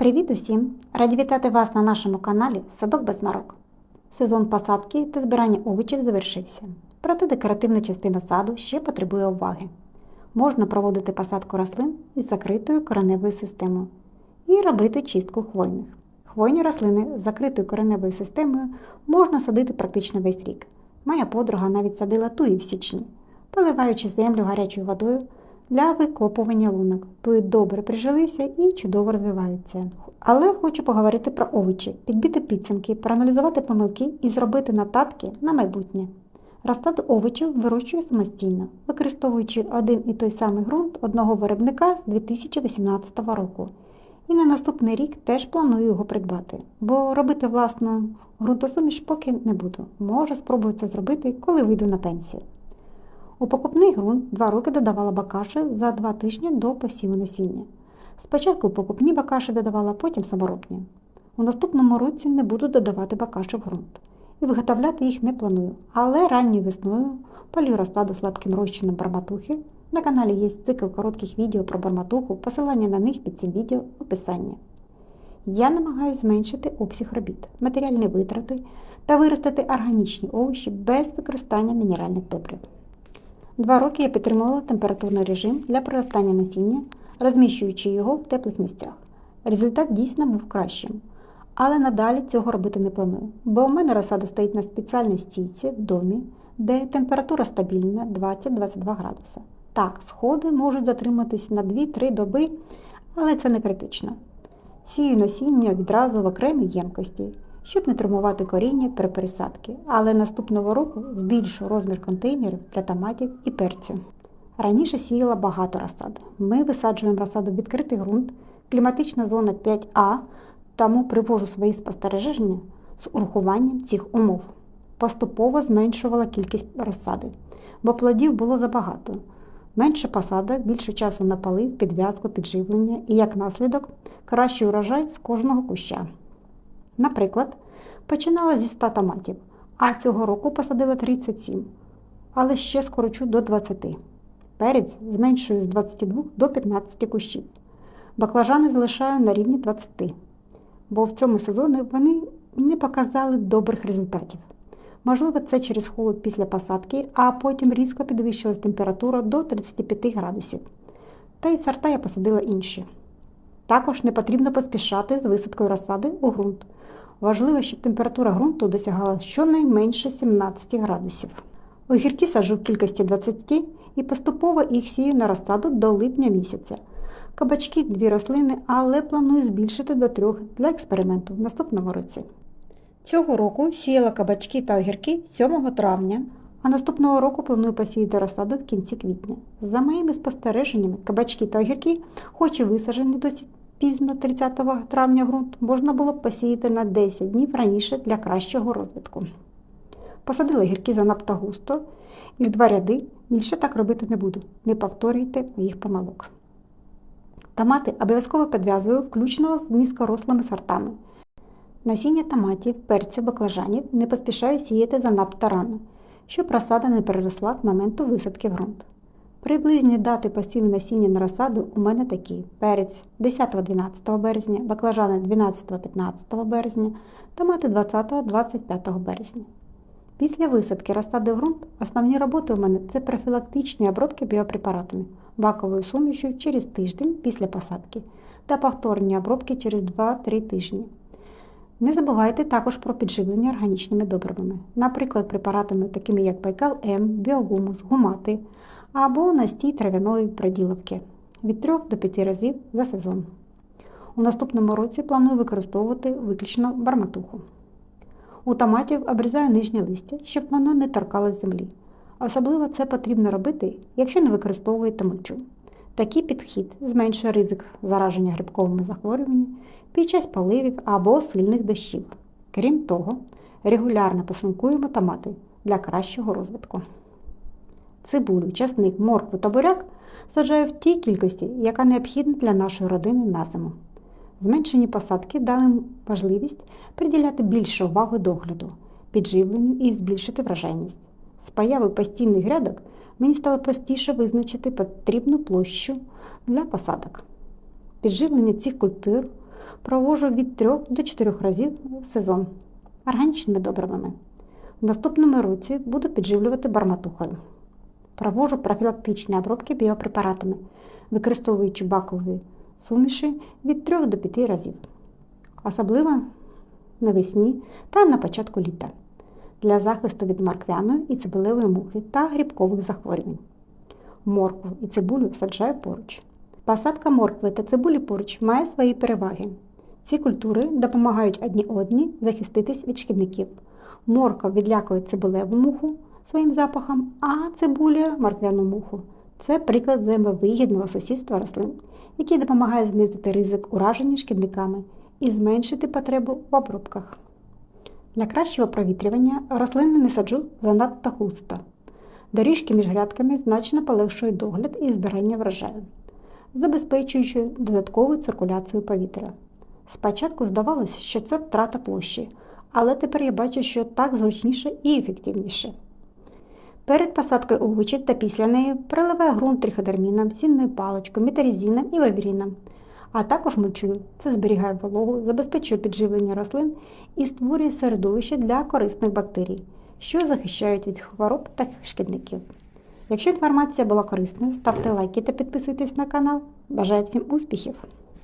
Привіт усім! Раді вітати вас на нашому каналі Садок без марок. Сезон посадки та збирання овочів завершився, проте декоративна частина саду ще потребує уваги. Можна проводити посадку рослин із закритою кореневою системою і робити чистку хвойних. Хвойні рослини з закритою кореневою системою можна садити практично весь рік. Моя подруга навіть садила туї в січні, поливаючи землю гарячою водою для викопування лунок. Туї добре прижилися і чудово розвиваються. Але хочу поговорити про овочі, підбити підсумки, проаналізувати помилки і зробити нотатки на майбутнє. Розсаду овочів вирощую самостійно, використовуючи один і той самий ґрунт одного виробника з 2018 року. І на наступний рік теж планую його придбати, бо робити власну ґрунтосуміш поки не буду. Може, спробую це зробити, коли вийду на пенсію. У покупний ґрунт два роки додавала бакаші за два тижні до посіву насіння. Спочатку покупні бакаші додавала, потім саморобні. У наступному році не буду додавати бакаші в ґрунт. І виготовляти їх не планую, але ранньою весною полью розсаду сладким розчином барматухи. На каналі є цикл коротких відео про барматуху, посилання на них під цим відео в описанні. Я намагаюся зменшити обсяг робіт, матеріальні витрати та виростити органічні овочі без використання мінеральних добрив. Два роки я підтримувала температурний режим для проростання насіння, розміщуючи його в теплих місцях. Результат дійсно був кращим. Але надалі цього робити не планую, бо у мене розсада стоїть на спеціальній стійці в домі, де температура стабільна 20-22 градуса. Так, сходи можуть затриматись на 2-3 доби, але це не критично. Сію насіння відразу в окремій ємкості, щоб не травмувати коріння при пересадці, але наступного року збільшу розмір контейнерів для томатів і перцю. Раніше сіяла багато розсади. Ми висаджуємо розсаду в відкритий ґрунт, кліматична зона 5А, тому привожу свої спостереження з урахуванням цих умов. Поступово зменшувала кількість розсади, бо плодів було забагато. Менше посадок, більше часу на полив, підв'язку, підживлення і, як наслідок, кращий урожай з кожного куща. Наприклад, починала зі 100 томатів, а цього року посадила 37, але ще скорочу до 20. Перець зменшую з 22 до 15 кущів. Баклажани залишаю на рівні 20, бо в цьому сезоні вони не показали добрих результатів. Можливо, це через холод після посадки, а потім різко підвищилась температура до 35 градусів. Та й сорта я посадила інші. Також не потрібно поспішати з висадкою розсади у ґрунт. Важливо, щоб температура ґрунту досягала щонайменше 17 градусів. Огірки саджу в кількості 20 і поступово їх сію на розсаду до липня місяця. Кабачки дві рослини, але планую збільшити до трьох для експерименту в наступному році. Цього року сіяла кабачки та огірки 7 травня, а наступного року планую посіяти розсаду в кінці квітня. За моїми спостереженнями, кабачки та огірки, хоч і висаджені досить пізно 30 травня ґрунт, можна було б посіяти на 10 днів раніше для кращого розвитку. Посадила гірки занадто густо і в два ряди більше так робити не буду. Не повторюйте моїх помилок. Томати обов'язково підв'язую включно з низькорослими сортами. Насіння томатів, перцю, баклажанів не поспішаю сіяти занадто рано, щоб розсада не переросла к моменту висадки в ґрунт. Приблизні дати посіву насіння на розсаду у мене такі: перець 10-12 березня, баклажани 12-15 березня, томати 20-25 березня. Після висадки розсади в ґрунт основні роботи у мене це профілактичні обробки біопрепаратами, баковою сумішю через тиждень після посадки та повторні обробки через 2-3 тижні. Не забувайте також про підживлення органічними добривами, наприклад, препаратами, такими як Байкал М, біогумус, гумати або настій трав'яної проділовки від 3 до 5 разів за сезон. У наступному році планую використовувати виключно барматуху. У томатів обрізаю нижнє листя, щоб воно не торкалось землі. Особливо це потрібно робити, якщо не використовуєте мульчу. Такий підхід зменшує ризик зараження грибковими захворюваннями під час поливів або сильних дощів. Крім того, регулярно посункуємо томати для кращого розвитку. Цибулю, часник, моркву та буряк саджаю в тій кількості, яка необхідна для нашої родини на зиму. Зменшені посадки дали можливість приділяти більше уваги догляду, підживленню і збільшити вражайність. З появи постійних грядок мені стало простіше визначити потрібну площу для посадок. Підживлення цих культур Провожу від 3 до 4 разів в сезон органічними добривами. В наступному році буду підживлювати барматухою. Провожу профілактичні обробки біопрепаратами, використовуючи бакові суміші від 3 до 5 разів, особливо навесні та на початку літа для захисту від морквяної і цибулевої мухи та грибкових захворювань. Моркву і цибулю саджаю поруч. Посадка моркви та цибулі поруч має свої переваги. Ці культури допомагають одні одній захиститись від шкідників. Морква відлякує цибулеву муху своїм запахом, а цибуля морквяну муху. Це приклад взаємовигідного сусідства рослин, який допомагає знизити ризик ураження шкідниками і зменшити потребу в обробках. Для кращого провітрювання рослини не саджу занадто густо. Доріжки між грядками значно полегшують догляд і збирання врожаю, забезпечуючи додаткову циркуляцію повітря. Спочатку здавалося, що це втрата площі, але тепер я бачу, що так зручніше і ефективніше. Перед посадкою овочів та після неї приливаю ґрунт триходерміном, сінною паличкою, метарізіном і вавіріном, а також мульчую. Це зберігає вологу, забезпечує підживлення рослин і створює середовище для корисних бактерій, що захищають від хвороб та шкідників. Якщо інформація була корисною, ставте лайки та підписуйтесь на канал. Бажаю всім успіхів!